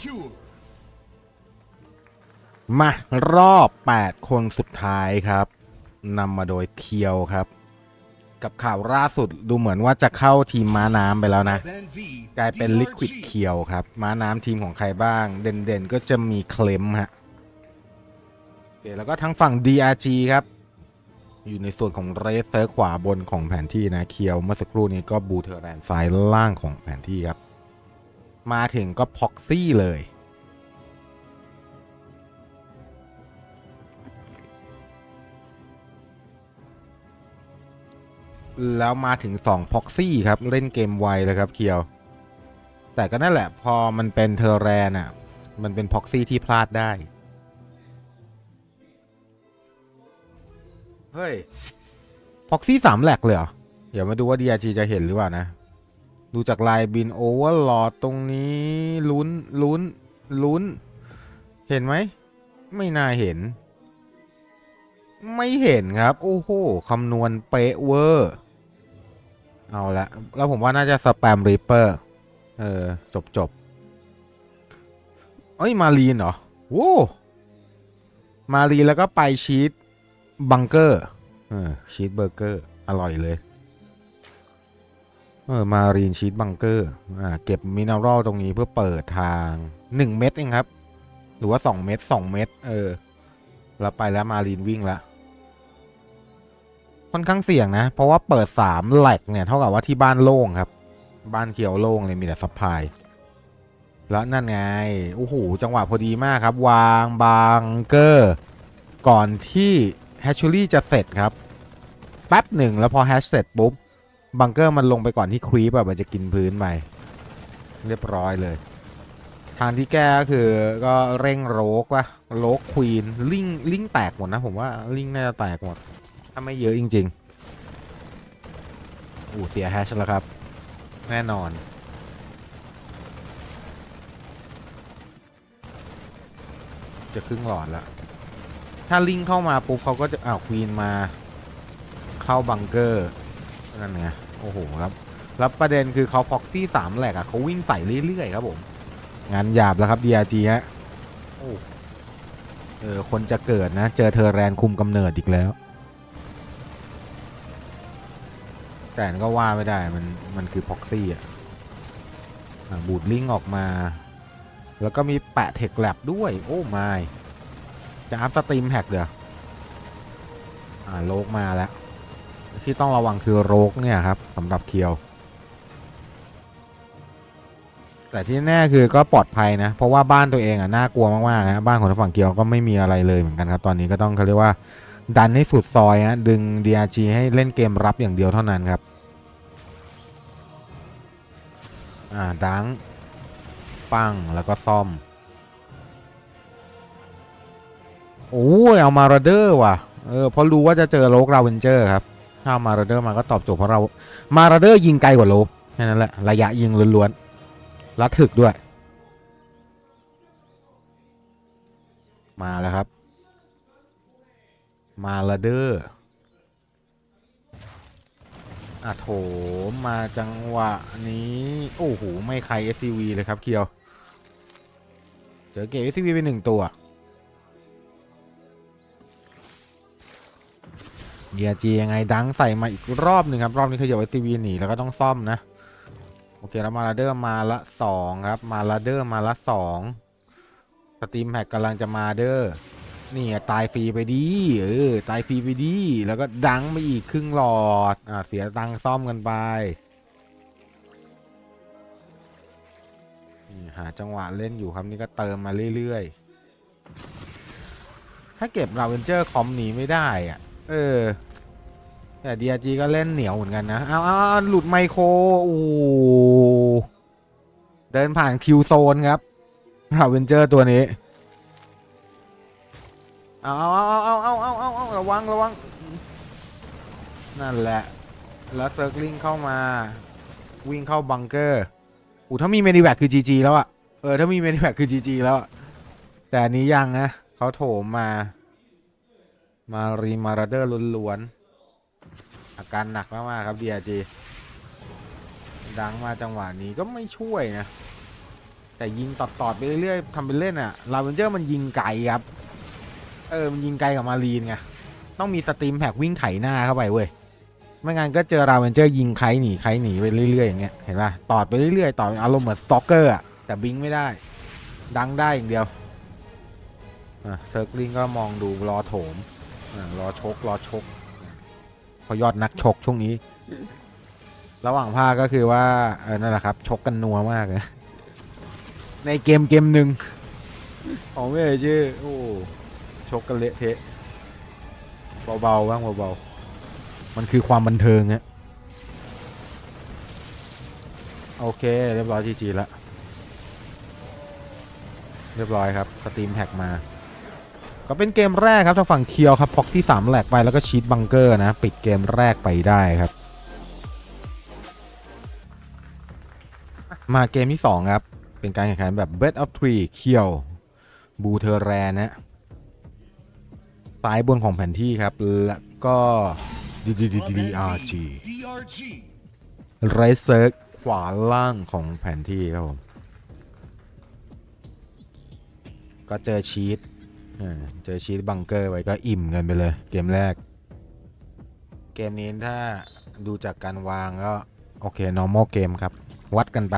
Secure. มารอบ 8 คนสุดท้ายครับนำมาโดยเคียวครับ กับข่าวล่าสุดดูเหมือนว่าจะเข้าทีมม้าน้ำไปแล้วนะ Ban V. กลายเป็นลิควิด DRG เคียวครับ ม้าน้ำทีมของใครบ้าง เด่นๆ ก็จะมีเคลมฮะโอเคแล้วก็ทั้งฝั่ง DRG ครับ อยู่ในส่วนของเรสเซอร์ขวาบนของแผนที่นะเคียวเมื่อสักครู่นี้ก็บูเทอร์แลนด์ซ้ายล่างของแผนที่ครับ มาถึงก็พ็อกซี่เลย แล้วมาถึง2พ็อกซี่ครับ เล่นเกมไวเลยครับเคียว แต่ก็นั่นแหละพอมันเป็นเทอร์แรนอะ มันเป็นพ็อกซี่ที่พลาดได้ เฮ้ยพ็อกซี่สามแหลกเลยเหรอ เดี๋ยวมาดูว่า DRG จะเห็นหรือเปล่านะ ดูจากลายบินโอเวอร์ลอดตรงนี้ลุ้นลุ้นลุ้น เห็นไหม ไม่น่าเห็น ไม่เห็นครับ โอ้โหคำนวณเป๊ะเวอร์ เอาละแล้วผมว่าน่าจะสแปมริปเปอร์เออ จบจบเอ้ย มารีนเหรอโว้มารีนแล้วก็ไปชีสบังเกอร์เออชีสเบอร์เกอร์ อร่อยเลย เออมารีนชีสบังเกอร์อ่าเก็บมินเนอรัลตรงนี้เพื่อเปิดทาง 1 เม็ดเองครับ หรือว่า 2 เม็ด2เม็ดเออแล้วไปแล้วมารีนวิ่งละค่อนข้างเสี่ยงนะ เพราะว่าเปิดสามแหลกเนี่ย เท่ากับว่าที่บ้านโล่งครับ บ้านเขียวโล่งเลยมีแต่ซัพพลายแล้วนั่นไงโอ้โหจังหวะพอดีมากครับ วางบังเกอร์ ก่อนที่แฮชชูรี่จะเสร็จครับแป๊บหนึ่งแล้วพอแฮชเสร็จปุ๊บ บังเกอร์มันลงไปก่อนที่ครีปแบบมันจะกินพื้นไปเรียบร้อยเลย ทางที่แก้ก็คือก็เร่งโรกว่ะโรกควีนลิงลิงแตกหมดนะผมว่าลิงน่าจะแตกหมดถ้าไม่เยอะจริงๆอู้เสียแฮชแล้วครับ แน่นอนจะครึ่งหลอดแล้ว ถ้าลิงเข้ามาปุ๊บเขาก็จะอ้าวควีนมา เข้าบังเกอร์ นั่นไงโอ้โหครับแล้วประเด็นคือเขาพ็อกซี่สามแหลกอะเขาวิ่งใส่เรื่อยๆครับผม งานหยาบแล้วครับ DRG ฮะโอ้เออคนจะเกิดนะ เจอเธอแรนคุมกำเนิดอีกแล้ว แต่ก็ว่าไม่ได้มันมันคือพ็อกซี่อะบูดลิงออกมา แล้วก็มีแปะเทคแลบด้วย โอ้ไม่จะอัพสตรีมแฮกเดี๋ยวอ่าโลกมาแล้ว ที่ต้องระวังคือโรกเนี่ยครับสำหรับเคียว แต่ที่แน่คือก็ปลอดภัยนะ เพราะว่าบ้านตัวเองอะน่ากลัวมากๆนะบ้านของฝั่งเกียวก็ไม่มีอะไรเลยเหมือนกันครับ ตอนนี้ก็ต้องเขาเรียกว่าดันให้สุดซอยฮะดึง DRG ให้เล่นเกมรับอย่างเดียวเท่านั้นครับอ่าดังปังแล้วก็ซ่อมโอ้ยเอามาราเดอร์ว่ะเออเพราะรู้ว่าจะเจอโลกราเวนเจอร์ครับ ถ้าเอามาราเดอร์มาก็ตอบโจทย์เพราะเรามาราเดอร์ยิงไกลกว่าโลแค่นั้นแหละระยะยิงล้วนๆและถึกด้วย มาแล้วครับ มาลาเดอร์อะโถมมาจังหวะนี้ โอ้โห ไม่ใคร SCV เลยครับเคียว เจอเก็บ SCV ไปหนึ่งตัว เดียจียังไงดังใส่มาอีกรอบหนึ่งครับ รอบนี้ขยับ SCV หนีแล้วก็ต้องซ่อมนะ โอเคแล้วมาลาเดอร์มาละสองครับ มาลาเดอร์มาละสองสตรีมแฮกกำลังจะมาเดอร์นี่ตายฟรีไปดีเออตายฟรีไปดี แล้วก็ดังไปอีกครึ่งหลอดอ่าเสียตังซ่อมกันไปนี่หาจังหวะเล่นอยู่ครับนี่ก็เติมมาเรื่อยๆ ถ้าเก็บราเวนเจอร์คอมหนีไม่ได้อะ เออ แต่ดีจีก็เล่นเหนียวเหมือนกันนะ เอาเอาเอาหลุดไมโครโอ้เดินผ่านคิวโซนครับราเวนเจอร์ตัวนี้เอาเอาเอาเอาเอาเอาเอาระวังระวัง นั่นแหละ แล้วเซิร์กลิงเข้ามา วิ่งเข้าบังเกอร์อูถ้ามีเมดิแวคคือ GG แล้วอะเออ ถ้ามีเมดิแวคคือ GG แล้ว แต่อันนี้ยังนะเขาโถมมา มารีมาราเดอร์ล้วนๆอาการหนักมากๆครับ DRG ดังมาจังหวะนี้ก็ไม่ช่วยนะ แต่ยิงตอดๆไปเรื่อยๆทำเป็นเล่นอะลาเวนเจอร์มันยิงไกลครับ เออ มันยิงไกลกับมารีนไง ต้องมีสตรีมแพกวิ่งไถหน้าเข้าไปเว้ยไม่งั้นก็เจอราเวนเจอร์ยิงใครหนีใครหนีไปเรื่อยๆอย่างเงี้ยเห็นป่ะตอดไปเรื่อยๆต่ออารมณ์เหมือนสตอกเกอร์อะแต่บิงไม่ได้ ดังได้อย่างเดียวอะเซิร์กลิงก็มองดูรอโถม รอชก รอชกพอยอดนักชกช่วงนี้ ระหว่างภาคก็คือว่า เออนั่นแหละครับ ชกกันนัวมากเลยในเกมเกมหนึ่งของไม่เอ่ยชื่อ โอ้ชกกันเละเทะเบาๆบ้างเบาๆมันคือความบันเทิงฮะโอเค เรียบร้อยจีจีแล้วเรียบร้อยครับ สตรีมแท็กมา ก็เป็นเกมแรกครับทางฝั่งเคียวครับพ็อกที่3แหลกไปแล้วก็ชีตบังเกอร์นะ ปิดเกมแรกไปได้ครับ มาเกมที่ 2 ครับ เป็นการแข่งขันแบบ Best of Three เคียวบูเทอร์แรนนะซ้ายบนของแผนที่ครับ แล้วก็ DDDRG DRG ไรเซิร์กขวาล่างของแผนที่ครับผม ก็เจอชีต เจอชีตบังเกอร์ไว้ก็อิ่มกันไปเลย เกมแรก เกมนี้ถ้าดูจากการวางก็ โอเค normal เกมครับ วัดกันไป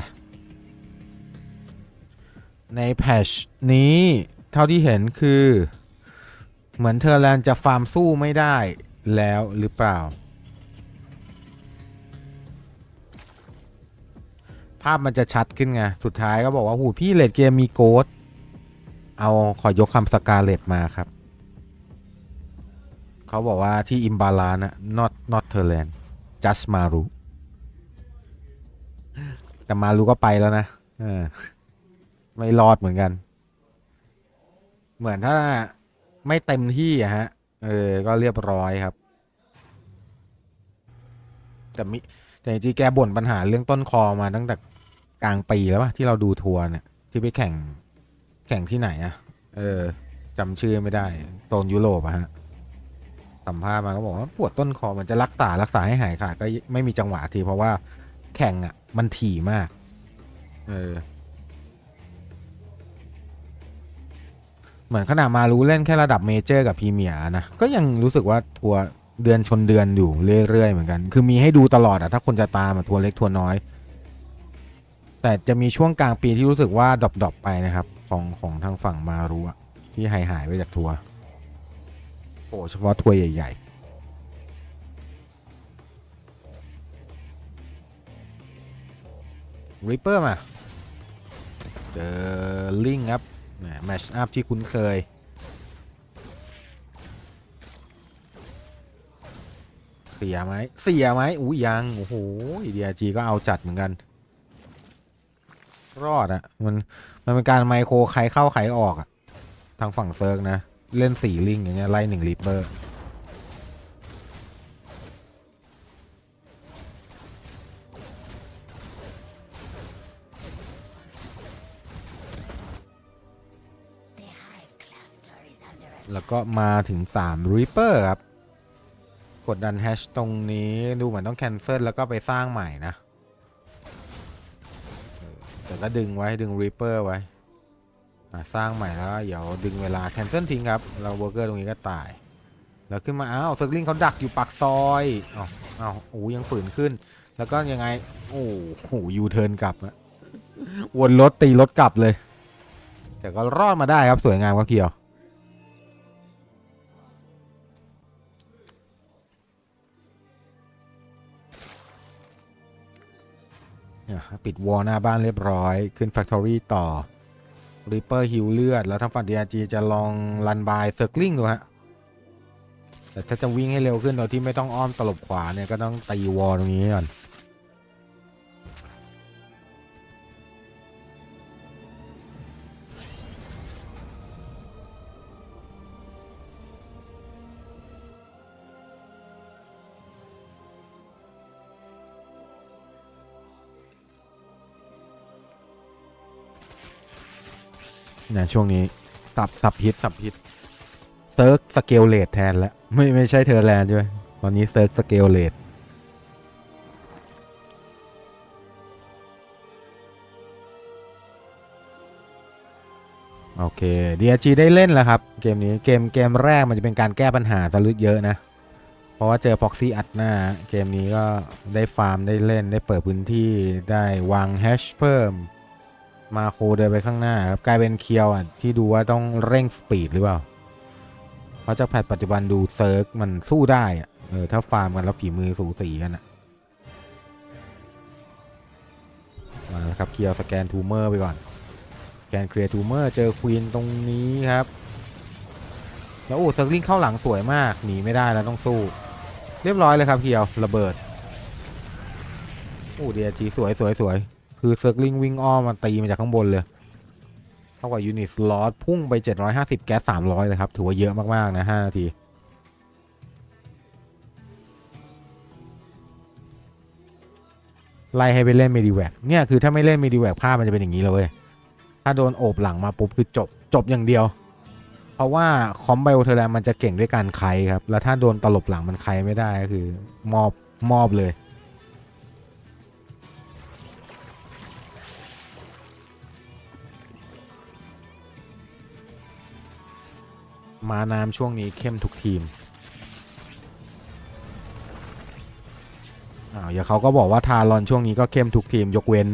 ในแพชนี้เท่าที่เห็นคือ เหมือนเทอร์แลนจะฟาร์มสู้ไม่ได้แล้วหรือเปล่า ภาพมันจะชัดขึ้นไง สุดท้ายก็บอกว่าหูพี่เลดเกมมีโกด เอาขอยกคำสกาเลตมาครับ เขาบอกว่าที่อิมบาลานนะ not not Thailand just มารุแต่มารุก็ไปแล้วนะอไม่รอดเหมือนกัน เหมือนถ้าไม่เต็มที่อะฮะ เออ ก็เรียบร้อยครับ แต่มิแต่จริงๆแกบ่นปัญหาเรื่องต้นคอมาตั้งแต่กลางปีแล้วป่ะที่เราดูทัวร์เนี่ยที่ไปแข่ง ข่งที่ไหนอะเออจำชื่อไม่ได้โซนยุโรปอะฮะ สัมภาษณ์มาก็บอกว่าปวดต้นคอมันจะรักษารักษาให้หายขาดก็ไม่มีจังหวะทีเพราะว่าแข่งอะมันถี่มาก เออ เหมือนขนาดมารู้เล่นแค่ระดับเมเจอร์กับพรีเมียร์นะ ก็ยังรู้สึกว่าทัวร์เดือนชนเดือนอยู่เรื่อยๆเหมือนกัน คือมีให้ดูตลอดอะถ้าคนจะตามอะทัวร์เล็กทัวร์น้อย แต่จะมีช่วงกลางปีที่รู้สึกว่าดรอปๆไปนะครับ ของของทางฝั่งมารู้อะที่หายหายไปจากทัวร์โอ้เฉพาะทัวร์ใหญ่ ๆริปเปอร์มา เจอลิงครับแมชอัพที่คุ้นเคย เสียไหม เสียไหม อุ้ยยัง โอ้โหเดีอาจีก็เอาจัดเหมือนกัน รอดอะมันมันเป็นการไมโครใครเข้าใครออกอะทางฝั่งเซิร์กนะ เล่นสี่ลิงอย่างเงี้ยไล่หนึ่งริปเปอร์แล้วก็มาถึง3 Reaper ครับ กดดันแฮชตรงนี้ดูเหมือนต้องแคนเซิลแล้วก็ไปสร้างใหม่นะ ก็ดึงไว้ดึง Reaper ไว้สร้างใหม่แล้วเดี๋ยวดึงเวลาแคนเซิลทิ้งครับ เราเวอร์เกอร์ตรงนี้ก็ตาย แล้วขึ้นมาอ้าวเซิร์ลิงเขาดักอยู่ปากซอยอ้าวอ้าวโอ้ยังฝืนขึ้น แล้วก็ยังไง โอ้โหยูเทิร์นกลับอะวนรถตีรถกลับเลย แต่ก็รอดมาได้ครับสวยงามก็เกี่ยว ปิดวอลหน้าบ้านเรียบร้อย ขึ้นแฟคทอรี่ต่อริปเปอร์ฮิวเลือด แล้วทางฝั่งดีอาจีจะลองรันบายเซอร์คลิงดูฮะ แต่ถ้าจะวิ่งให้เร็วขึ้นโดยที่ไม่ต้องอ้อมตลบขวาเนี่ย ก็ต้องตีวอลตรงนี้ก่อน นะช่วงนี้สับสับฮิตสับฮิตเซิร์กสเกลเลตแทนแล้วไม่ไม่ใช่เทอร์แลนด์ด้วย ตอนนี้เซิร์กสเกลเลตโอเค DRG ได้เล่นแล้วครับ เกมนี้เกมเกมแรกมันจะเป็นการแก้ปัญหาตะลึกเยอะนะ เพราะว่าเจอ p ็อกซี่อัดหน้า เกมนี้ก็ได้ฟาร์มได้เล่นได้เปิดพื้นที่ได้วางแฮชเพิ่ม มาโคเดินไปข้างหน้าครับกลายเป็นเคียวอะที่ดูว่าต้องเร่งสปีดหรือเปล่า เพราะจ้าแพทปัจจุบันดูเซิร์กมันสู้ได้อะเออถ้าฟาร์มกันแล้วฝีมือสูสีกันอะมาครับเคียวสแกนทูเมอร์ไปก่อนสแกนเคลียร์ทูเมอร์เจอควีนตรงนี้ครับ แล้วโอ้เซิร์กลิงเข้าหลังสวยมากหนีไม่ได้แล้วต้องสู้ เรียบร้อยเลยครับเคียวระเบิดโอ้เดียจีสวยสวยสวย คือเซิร์กลิงวิ่งอ้อมมาตีมาจากข้างบนเลยเท่ากับยูนิตสล็อตพุ่งไป 750 แก๊ส 300 เลยครับ ถือว่าเยอะมาก ๆ นะ 5 นาที ไล่ให้ไปเล่นเมดิแวกเนี่ย คือถ้าไม่เล่นเมดิแวกภาพมันจะเป็นอย่างนี้เลยเว้ย ถ้าโดนโอบหลังมาปุ๊บ คือจบจบอย่างเดียว เพราะว่าคอมไบโอเทอร์แลนมันจะเก่งด้วยการไคครับ แล้วถ้าโดนตลบหลังมันไคไม่ได้ก็คือมอบมอบเลย มาน้ำช่วงนี้เข้มทุกทีมอ้าวอย่าเขาก็บอกว่าทารอนช่วงนี้ก็เข้มทุกทีมยกเว้น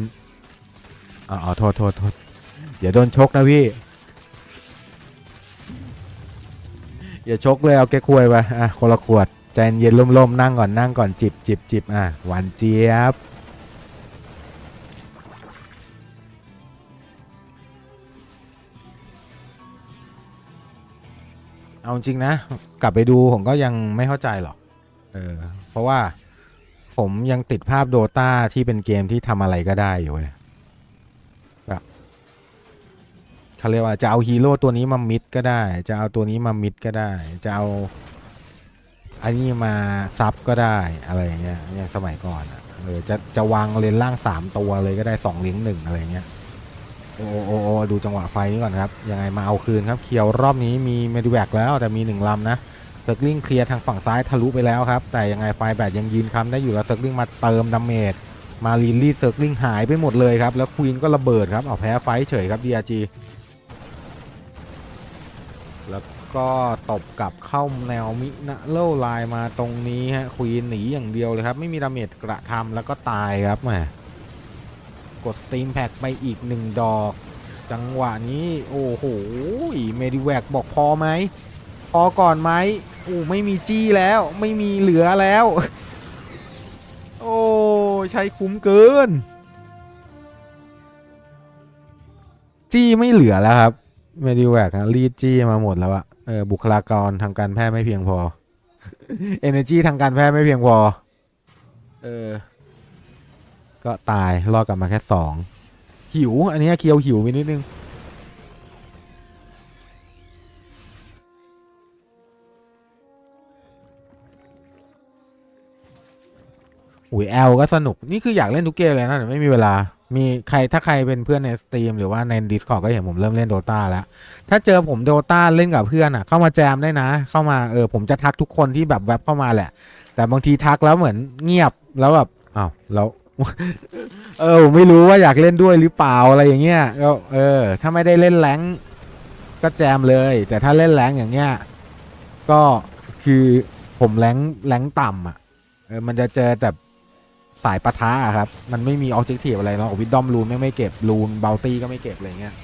อ๋อโทษโทษโทษอย่าโดนชกนะพี่ อย่าชกเลยเอาแก้ควยไปอะคนละขวดใจเย็นล่มๆนั่งก่อนนั่งก่อนจิบจิบจิบอะหวานเจี๊ยบ เอาจริงนะ กลับไปดูผมก็ยังไม่เข้าใจหรอก เออ เพราะว่าผมยังติดภาพโดตาที่เป็นเกมที่ทำอะไรก็ได้อยู่เว้ยแบบเขาเรียกว่าจะเอาฮีโร่ตัวนี้มามิดก็ได้ จะเอาตัวนี้มามิดก็ได้ จะเอาอันนี้มาซับก็ได้อะไรอย่างเงี้ยอย่างสมัยก่อนอะเออจะจะวางเลนล่างสามตัวเลยก็ได้สองเลิงหนึ่งอะไรเงี้ย โอ้โอดูจังหวะไฟนี้ก่อนครับ ยังไงมาเอาคืนครับ เคียวรอบนี้มีเมดิแวกแล้วแต่มีหนึ่งลำนะเซิร์กลิงเคลียร์ทางฝั่งซ้ายทะลุไปแล้วครับ แต่ยังไงไฟแบตยังยืนคำได้อยู่แล้วเซิร์กลิงมาเติมดาเมจมาลีลีเซิร์กลิงหายไปหมดเลยครับ แล้วควีนก็ระเบิดครับ เอาแพ้ไฟเฉยครับดีอาจีแล้วก็ตบกลับเข้าแนวมินะเล่ไลน์มาตรงนี้ฮะควีนหนีอย่างเดียวเลยครับ ไม่มีดาเมจกระทำแล้วก็ตายครับแหม กดสตีมแพ็กไปอีกหนึ่งดอก จังหวะนี้ โอ้โหเมดิแวกบอกพอไหม พอก่อนไหมโอ้ไม่มีจี้แล้วไม่มีเหลือแล้ว โอ้ใช้คุ้มเกิน จี้ไม่เหลือแล้วครับเมดิแวกรีดจี้มาหมดแล้วอะเออบุคลากรทางการแพทย์ไม่เพียงพอ Energy ทางการแพทย์ไม่เพียงพอเออ ก็ตายรอดกลับมาแค่สองหิว อันนี้เคียวหิวไปนิดนึง อุ้ยแอลก็สนุก นี่คืออยากเล่นทุกเกมเลยนะแต่ไม่มีเวลา มีใครถ้าใครเป็นเพื่อนในสตรีมหรือว่าใน Discord ก็เห็นผมเริ่มเล่นโดตาแล้ว ถ้าเจอผมโดตาเล่นกับเพื่อนอะ เข้ามาแจมได้นะ เข้ามาเออผมจะทักทุกคนที่แบบแวบเข้ามาแหละ แต่บางทีทักแล้วเหมือนเงียบแล้วแบบอ้าวแล้ว เออไม่รู้ว่าอยากเล่นด้วยหรือเปล่าอะไรอย่างเงี้ยก็เออ ถ้าไม่ได้เล่นแรงก็แจมเลย แต่ถ้าเล่นแรงอย่างเงี้ยก็คือผมแรงแรงต่ำอะเออมันจะเจอแต่สายปะทะอะครับ มันไม่มีออบเจกตีฟอะไรเนาะวิดดอมรูนไม่ไม่เก็บรูนเบลตี้ก็ไม่เก็บอะไรเงี้ย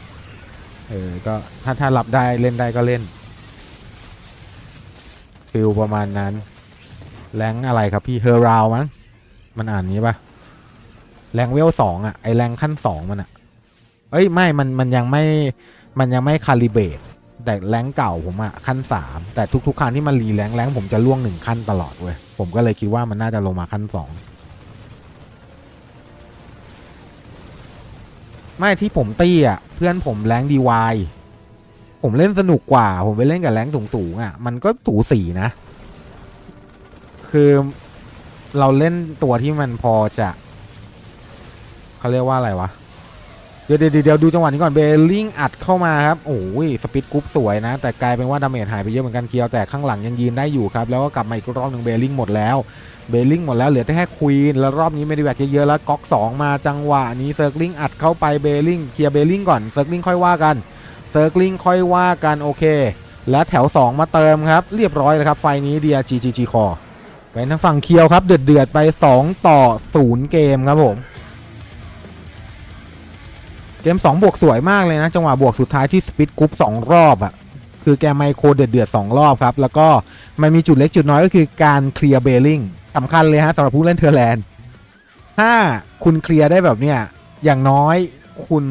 เออก็ถ้าถ้ารับได้เล่นได้ก็เล่นฟิลประมาณนั้น แรงอะไรครับพี่เฮอร์ราวมั้งมันอ่านนี้ปะ แรงเวลสองอะไอแรงขั้นสองมันอะเอ้ยไม่มันมันยังไม่มันยังไม่คาลิเบตแต่แรงเก่าผมอะขั้นสามแต่ทุกๆครั้งที่มันรีแรงแรงผมจะล่วงหนึ่งขั้นตลอดเว้ยผมก็เลยคิดว่ามันน่าจะลงมาขั้นสองไม่ที่ผมตีอะเพื่อนผมแรงดีวายผมเล่นสนุกกว่า ผมไปเล่นกับแรงสูงๆอะ มันก็สูสีนะ คือเราเล่นตัวที่มันพอจะ เขาเรียกว่าอะไรวะเดี๋ยวเดี๋ยวเดี๋ยวดูจังหวะนี้ก่อนเบลลิงอัดเข้ามาครับ โอ้ยสปีดกรุ๊ปสวยนะ แต่กลายเป็นว่าดาเมจหายไปเยอะเหมือนกันเคียวแต่ข้างหลังยังยืนได้อยู่ครับ แล้วก็กลับมาอีกรอบหนึ่งเบลลิงหมดแล้วเบลลิงหมดแล้วเหลือแต่แค่ควีนแล้วรอบนี้ไม่ได้แบกเยอะๆแล้วก๊อก2มาจังหวะนี้เซิร์กลิงอัดเข้าไปเบลลิงเคลียร์เบลลิงก่อนเซิร์กลิงค่อยว่ากันเซิร์กลิงค่อยว่ากันโอเค และแถว 2 มาเติมครับ เรียบร้อยเลยครับ ไฟนี้ DRG GG Core เป็นทางฝั่งเคียวครับ เดือดเดือดๆไป 2 ต่อ 0 เกมครับผม เกม2บวกสวยมากเลยนะ จังหวะบวกสุดท้ายที่สปิดกรุ๊ป2รอบอะ่ะคือแกไมโครเดือดเดือดๆสองรอบครับ แล้วก็มันมีจุดเล็กจุดน้อยก็คือการเคลียร์เบลลิงสำคัญเลยฮะสำหรับผู้เล่นเทอร์แลนด์ถ้าคุณเคลียร์ได้แบบเนี้ยอย่างน้อยคุณ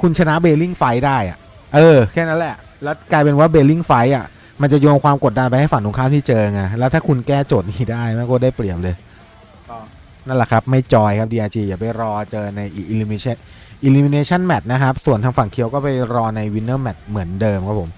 คุณชนะเบลลิงไฟได้อะเออ แค่นั้นแหละ แล้วกลายเป็นว่าเบลลิงไฟอะ มันจะโยงความกดดันไปให้ฝั่งตรงข้ามที่เจอไงแล้วถ้าคุณแก้โจทย์นี้ได้มันก็ได้เปรียบเลยก็นั่นแหละครับ ไม่จอยครับ DRG อย่าไปรอเจอใน elimination elimination match นะครับ ส่วนทางฝั่งเคียวก็ไปรอใน winner match เหมือนเดิมครับผม